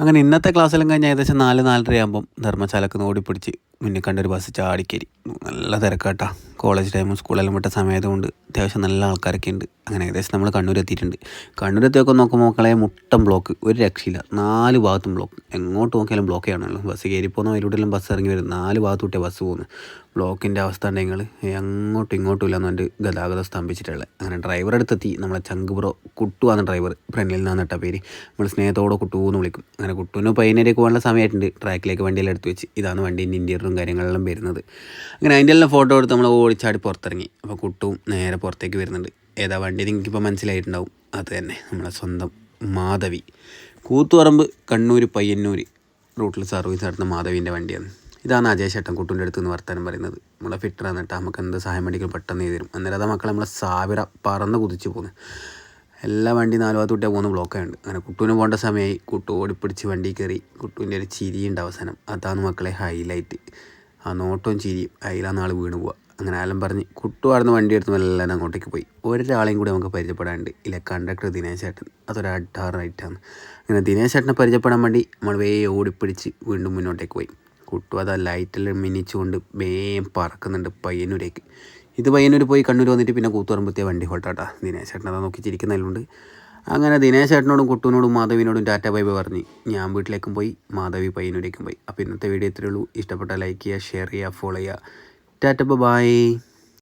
അങ്ങനെ ഇന്നത്തെ ക്ലാസ്സെല്ലാം കഴിഞ്ഞ് ഏകദേശം നാല് നാലരയാകുമ്പം ധർമ്മശാലക്ക് ഓടിപ്പിടിച്ച് മുന്നിൽ കണ്ടൊരു ബസ് ചാടിക്കരി നല്ല തിരക്കാട്ടാ. കോളേജ് ടൈമും സ്കൂളെല്ലാം വിട്ട സമയത്തുകൊണ്ട് അത്യാവശ്യം നല്ല ആൾക്കാരൊക്കെ ഉണ്ട്. അങ്ങനെ ഏകദേശം നമ്മൾ കണ്ണൂർ എത്തിയിട്ടുണ്ട്. കണ്ണൂർ എത്തിയൊക്കെ നോക്കുമ്പോൾ മക്കളെ മുട്ടം ബ്ലോക്ക് ഒരു രക്ഷയില്ല. നാല് ഭാഗത്തും ബ്ലോക്ക് എങ്ങോട്ട് നോക്കിയാലും ബ്ലോക്ക് ആണല്ലോ ബസ് കയറി പോകുന്ന അതിലൂടെല്ലാം ബസ് ഇറങ്ങി വരും. നാല് ഭാഗത്ത് കൂട്ടിയ ബസ് പോകുന്നു. ബ്ലോക്കിന്റെ അവസ്ഥ ഉണ്ടെങ്കിൽ അങ്ങോട്ടും ഇങ്ങോട്ടും ഇല്ല പറഞ്ഞിട്ട് ഗതാഗതം സ്തംഭിച്ചിട്ടുള്ളത്. അങ്ങനെ ഡ്രൈവർ അടുത്തെത്തി. നമ്മളെ ചങ്ക് ബ്രോ കുട്ടു ആണ് ഡ്രൈവർ ഫ്രണ്ടിൽ നിന്നാണ് കേട്ടോ പേര്. നമ്മൾ സ്നേഹത്തോടെ കുട്ടു എന്ന് വിളിക്കും. അങ്ങനെ കുട്ടുവിന് പൈനരേക്ക് പോകാനുള്ള സമയമായിട്ടുണ്ട്. ട്രാക്കിലേക്ക് വണ്ടിയെല്ലാം എടുത്ത് വെച്ച്. ഇതാണ് വണ്ടീന്റെ ഇന്റീരിയറും കാര്യങ്ങളെല്ലാം വരുന്നത്. അങ്ങനെ അതിന്റെ എല്ലാം ഫോട്ടോ എടുത്ത് നമ്മൾ ഓടിച്ചാടി പുറത്തിറങ്ങി. അപ്പോൾ കുട്ടും നേരെ പുറത്തേക്ക് വരുന്നുണ്ട്. ഏതാ വണ്ടി നിങ്ങൾക്കിപ്പോൾ മനസ്സിലായിട്ടുണ്ടാവും. അത് തന്നെ നമ്മളെ സ്വന്തം മാധവി. കൂത്തുപറമ്പ് കണ്ണൂർ പയ്യന്നൂർ റൂട്ടിൽ സർവീസ് നടത്തുന്ന മാധവിന്റെ വണ്ടിയാണ്. ഇതാണ് അജയ് ചേട്ടൻ കുട്ടുവിന്റെ അടുത്ത് നിന്ന് വർത്താനം പറയുന്നത്. നമ്മളെ ഫിറ്ററാണ് കേട്ടോ നമുക്ക് എന്ത് സഹായം വേണ്ടിക്കും പെട്ടെന്ന് ചെയ്ത് തരും. അന്നേരം അതാ മക്കളെ നമ്മളെ സാവിറ പറന്ന് കുതിച്ച് പോകുന്നു എല്ലാ വണ്ടി നാല് ഭാഗത്ത് കുട്ടിയാൽ പോകുന്ന ബ്ലോക്കായുണ്ട് അങ്ങനെ കുട്ടുവിന് പോകേണ്ട സമയമായി കുട്ടു ഓടിപ്പിടിച്ച് വണ്ടി കയറി. കുട്ടുവിന്റെ ഒരു ചിരിയുണ്ട് അവസാനം. അതാണ് മക്കളെ ഹൈലൈറ്റ് ആ നോട്ടവും ചിരിയും. അതിലാണ് ആൾ വീണ് പോവുക അങ്ങനെ ആലം പറഞ്ഞ് കുട്ടുവാടുന്ന വണ്ടി എടുത്ത് എല്ലാവരും അങ്ങോട്ടേക്ക് പോയി. ഒരാളെയും കൂടി നമുക്ക് പരിചയപ്പെടാണ്ട് ഇല്ല കണ്ടക്ടർ ദിനേശ് ചേട്ടൻ. അതൊരു അഡാറ് നൈറ്റാണ് അങ്ങനെ ദിനേശ് ചേട്ടനെ പരിചയപ്പെടാൻ വേണ്ടി നമ്മൾ വേ ഓടിപ്പിടിച്ച് വീണ്ടും മുന്നോട്ടേക്ക് പോയി. കുട്ടു അത് ആ ലൈറ്റെല്ലാം മിനിച്ചുകൊണ്ട് വേഗം പറക്കുന്നുണ്ട് പയ്യന്നൂരേക്ക്. ഇത് പയ്യന്നൂർ പോയി കണ്ണൂർ വന്നിട്ട് പിന്നെ കൂത്തുപറമ്പത്തിയ വണ്ടി ഹോൾട്ടാട്ടാ. ദിനേശ് ചേട്ടൻ അതാ നോക്കി ചിരിക്കുന്നതിലുണ്ട്. അങ്ങനെ ദിനേശ് ചേട്ടനോടും കുട്ടുവിനോടും മാധവിനോടും ടാറ്റ ബൈബ് പറഞ്ഞ് ഞാൻ വീട്ടിലേക്കും പോയി മാധവി പയ്യന്നൂരേക്കും പോയി. അപ്പോൾ ഇന്നത്തെ വീഡിയോ ഇത്രയേ ഉള്ളൂ. ഇഷ്ടപ്പെട്ട ലൈക്ക് ചെയ്യുക ഷെയർ ചെയ്യുക ഫോളോ ചെയ്യുക. ടാറ്റ ബൈ